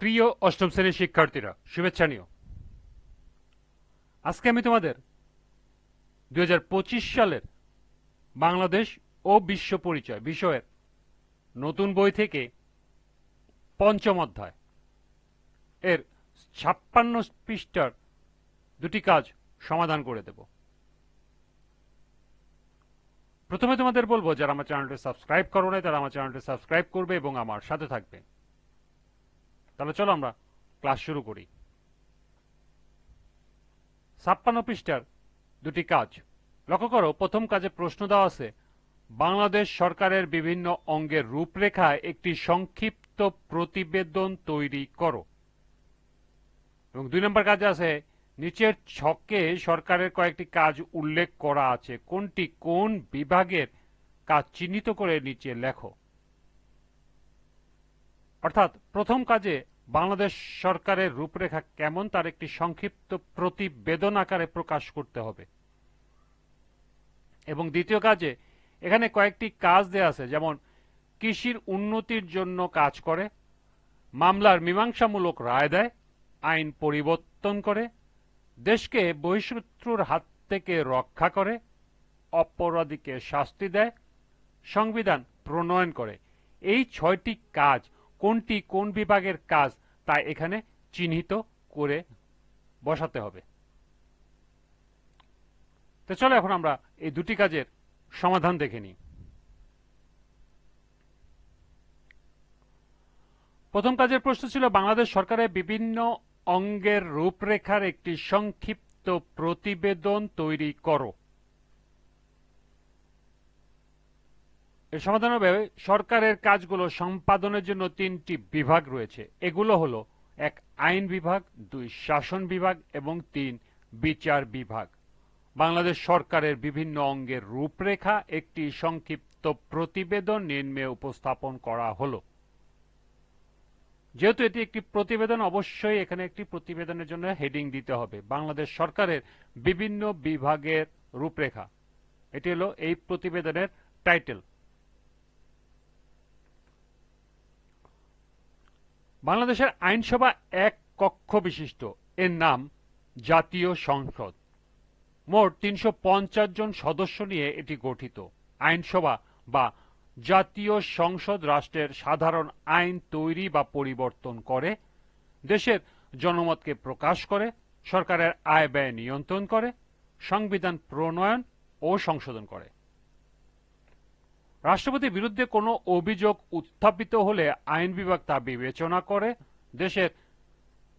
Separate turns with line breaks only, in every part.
প্রিয় অষ্টম শ্রেণির শিক্ষার্থীরা, শুভেচ্ছা নিও। আজকে আমি তোমাদের দু হাজার পঁচিশ সালের বাংলাদেশ ও বিশ্ব পরিচয় বিষয়ের নতুন বই থেকে পঞ্চম অধ্যায় এর ছাপ্পান্ন পৃষ্ঠার দুটি কাজ সমাধান করে দেব। প্রথমে তোমাদের বলব, যারা আমার চ্যানেলটি সাবস্ক্রাইব করো নাই, তারা আমার চ্যানেলটি সাবস্ক্রাইব করবে এবং আমার সাথে থাকবে। তাহলে চলো আমরা ক্লাস শুরু করি। ছাপ্পান্ন পৃষ্ঠার দুটি কাজ। লক্ষ্য করো, প্রথম কাজে প্রশ্ন দেওয়া আছে, বাংলাদেশ সরকারের বিভিন্ন অঙ্গের রূপরেখায় একটি সংক্ষিপ্ত প্রতিবেদন তৈরি করো। এবং দুই নম্বর কাজে আছে, নিচের ছকে সরকারের কয়েকটি কাজ উল্লেখ করা আছে। কোনটি কোন বিভাগের কাজ চিহ্নিত করে নিচে লেখো। অর্থাৎ প্রথম কাজে বাংলাদেশ সরকারের রূপরেখা কেমন তার একটি সংক্ষিপ্ত প্রতিবেদন আকারে প্রকাশ করতে হবে। এবং দ্বিতীয় কাজে, এখানে কয়েকটি কাজ দেয়া আছে, যেমন কৃষির উন্নতির জন্য কাজ করে, মামলার মীমাংসামূলক রায় দেয়, আইন পরিবর্তন করে, দেশকে বহিঃশত্রুর হাত থেকে রক্ষা করে, অপরাধীকে শাস্তি দেয়, সংবিধান প্রণয়ন করে। এই ছয়টি কাজ কোনটি কোন বিভাগের কাজ তা এখানে চিহ্নিত করে বসাতে হবে। তো চলো এখন আমরা এই দুটি কাজের সমাধান দেখে নিই। প্রথম কাজের প্রশ্ন ছিল, বাংলাদেশ সরকারের বিভিন্ন অঙ্গের রূপরেখার একটি সংক্ষিপ্ত প্রতিবেদন তৈরি করো। এর সমাধান হবে সরকারের কাজগুলো সম্পাদনের জন্য তিনটি বিভাগ রয়েছে। এগুলো হলো এক আইন বিভাগ, দুই শাসন বিভাগ এবং তিন বিচার বিভাগ। বাংলাদেশ সরকারের বিভিন্ন অঙ্গের রূপরেখা, একটি সংক্ষিপ্ত প্রতিবেদন নিম্নে উপস্থাপন করা হলো। যেহেতু এটি একটি প্রতিবেদন, অবশ্যই এখানে একটি প্রতিবেদনের জন্য হেডিং দিতে হবে। বাংলাদেশ সরকারের বিভিন্ন বিভাগের রূপরেখা। এটি হলো এই প্রতিবেদনের টাইটেল। বাংলাদেশের আইনসভা এক কক্ষ বিশিষ্ট। এর নাম জাতীয় সংসদ। মোট তিনশো পঞ্চাশ জন সদস্য নিয়ে এটি গঠিত। আইনসভা বা জাতীয় সংসদ রাষ্ট্রের সাধারণ আইন তৈরি বা পরিবর্তন করে, দেশের জনমতকে প্রকাশ করে, সরকারের আয় ব্যয় নিয়ন্ত্রণ করে, সংবিধান প্রণয়ন ও সংশোধন করে। রাষ্ট্রপতির বিরুদ্ধে কোনো অভিযোগ উত্থাপিত হলে আইন বিভাগ তা বিবেচনা করে। দেশের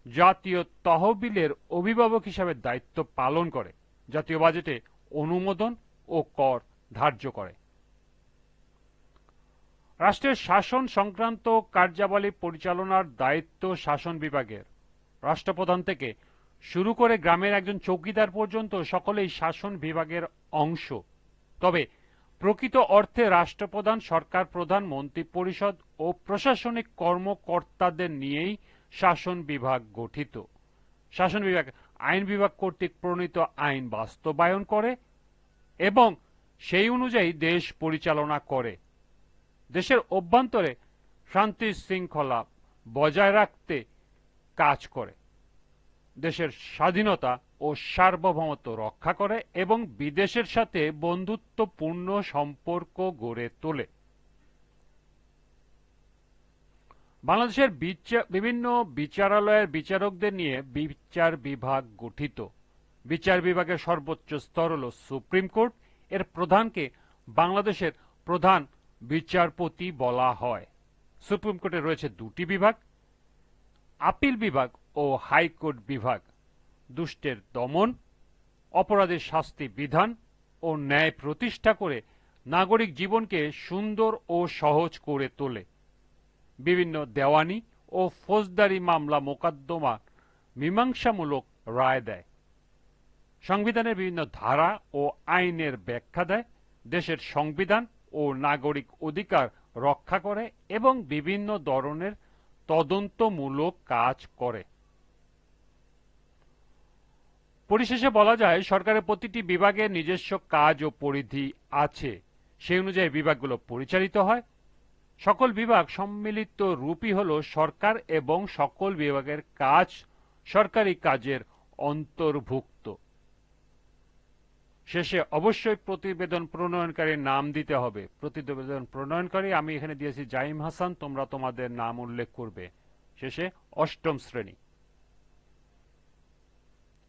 জাতীয় তহবিলের অভিভাবক হিসাবে দায়িত্ব পালন করে। জাতীয় বাজেটে অনুমোদন ও কর ধার্য করে। রাষ্ট্রের শাসন সংক্রান্ত কার্যাবলী পরিচালনার দায়িত্ব শাসন বিভাগের। রাষ্ট্রপ্রধান থেকে শুরু করে গ্রামের একজন চৌকিদার পর্যন্ত সকলেই শাসন বিভাগের অংশ। তবে প্রকৃত অর্থে রাষ্ট্রপ্রধান, সরকার প্রধান, মন্ত্রী পরিষদ ও প্রশাসনিক কর্মকর্তাদের নিয়েই শাসন বিভাগ গঠিত। শাসন বিভাগ আইন বিভাগ কর্তৃক প্রণীত আইন বাস্তবায়ন করে এবং সেই অনুযায়ী দেশ পরিচালনা করে। দেশের অভ্যন্তরে শান্তি শৃঙ্খলা বজায় রাখতে কাজ করে। দেশের স্বাধীনতা ও সার্বভৌমত্ব রক্ষা করে এবং বিদেশের সাথে বন্ধুত্বপূর্ণ সম্পর্ক গড়ে তোলে। বাংলাদেশের বিভিন্ন বিচারালয়ের বিচারকদের নিয়ে বিচার বিভাগ গঠিত। বিচার বিভাগের সর্বোচ্চ স্তর হল সুপ্রিম কোর্ট। এর প্রধানকে বাংলাদেশের প্রধান বিচারপতি বলা হয়। সুপ্রিম কোর্টে রয়েছে দুটি বিভাগ, আপিল বিভাগ ও হাইকোর্ট বিভাগ। দুষ্টের দমন, অপরাধের শাস্তি বিধান ও ন্যায় প্রতিষ্ঠা করে নাগরিক জীবনকে সুন্দর ও সহজ করে তোলে। বিভিন্ন দেওয়ানি ও ফৌজদারি মামলা মোকদ্দমা মীমাংসামূলক রায় দেয়। সংবিধানের বিভিন্ন ধারা ও আইনের ব্যাখ্যা দেয়। দেশের সংবিধান ও নাগরিক অধিকার রক্ষা করে এবং বিভিন্ন ধরনের তদন্তমূলক কাজ করে। পরিশেষে বলা যায়, সরকারের প্রতিটি বিভাগের নিজস্ব কাজ ও পরিধি আছে। সেই অনুযায়ী বিভাগগুলো পরিচালিত হয়। সকল বিভাগ সম্মিলিত রূপই হল সরকার এবং সকল বিভাগের কাজ সরকারি কাজের অন্তর্ভুক্ত। শেষে অবশ্যই প্রতিবেদন প্রণয়নকারীর নাম দিতে হবে। প্রতিবেদন প্রণয়নকারী, আমি এখানে দিয়েছি জাইম হাসান, তোমরা তোমাদের নাম উল্লেখ করবে। শেষে অষ্টম শ্রেণি।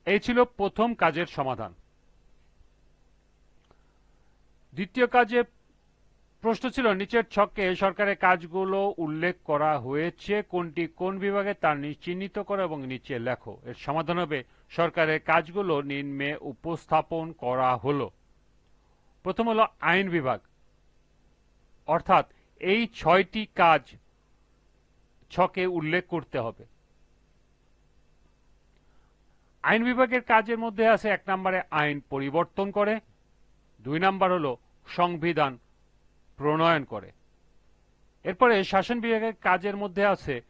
এই ছিল প্রথম কাজের সমাধান। দ্বিতীয় কাজে প্রশ্ন ছিল, নিচের ছকে সরকারের কাজগুলো উল্লেখ করা হয়েছে, কোনটি কোন বিভাগে তার চিহ্নিত করো এবং নিচে লেখো। এর সমাধান হবে, সরকারের কাজগুলো নিম্নে উপস্থাপন করা হলো। প্রথম হলো আইন বিভাগ। অর্থাৎ এই ছয়টি কাজ ছকে উল্লেখ করতে হবে। আইন বিভাগের কাজের মধ্যে আছে এক নম্বরে আইন পরিবর্তন করে, দুই নাম্বার হলো সংবিধান প্রণয়ন করে। এরপরে শাসন বিভাগের কাজের মধ্যে আছে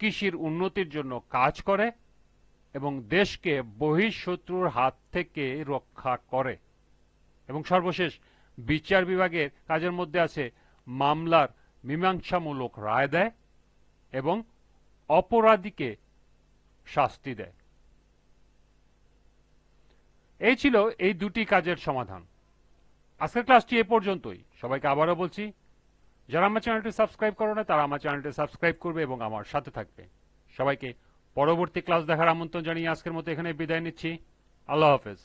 কৃষির উন্নতির জন্য কাজ করে এবং দেশকে বহিঃশত্রুর হাত থেকে রক্ষা করে। এবং সর্বশেষ বিচার বিভাগের কাজের মধ্যে আছে মামলার মীমাংসামূলক রায় দেয় এবং অপরাধীকে শাস্তি দেয়। এই ছিল এই দুটি কাজের সমাধান। আজকের ক্লাসটি এ পর্যন্তই। সবাইকে আবারও বলছি, যারা আমার চ্যানেলটি সাবস্ক্রাইব করো না, তারা আমার চ্যানেলটি সাবস্ক্রাইব করবে এবং আমার সাথে থাকবে। সবাইকে পরবর্তী ক্লাস দেখার আমন্ত্রণ জানিয়ে আজকের মতো এখানে বিদায় নিচ্ছি। আল্লাহ হাফেজ।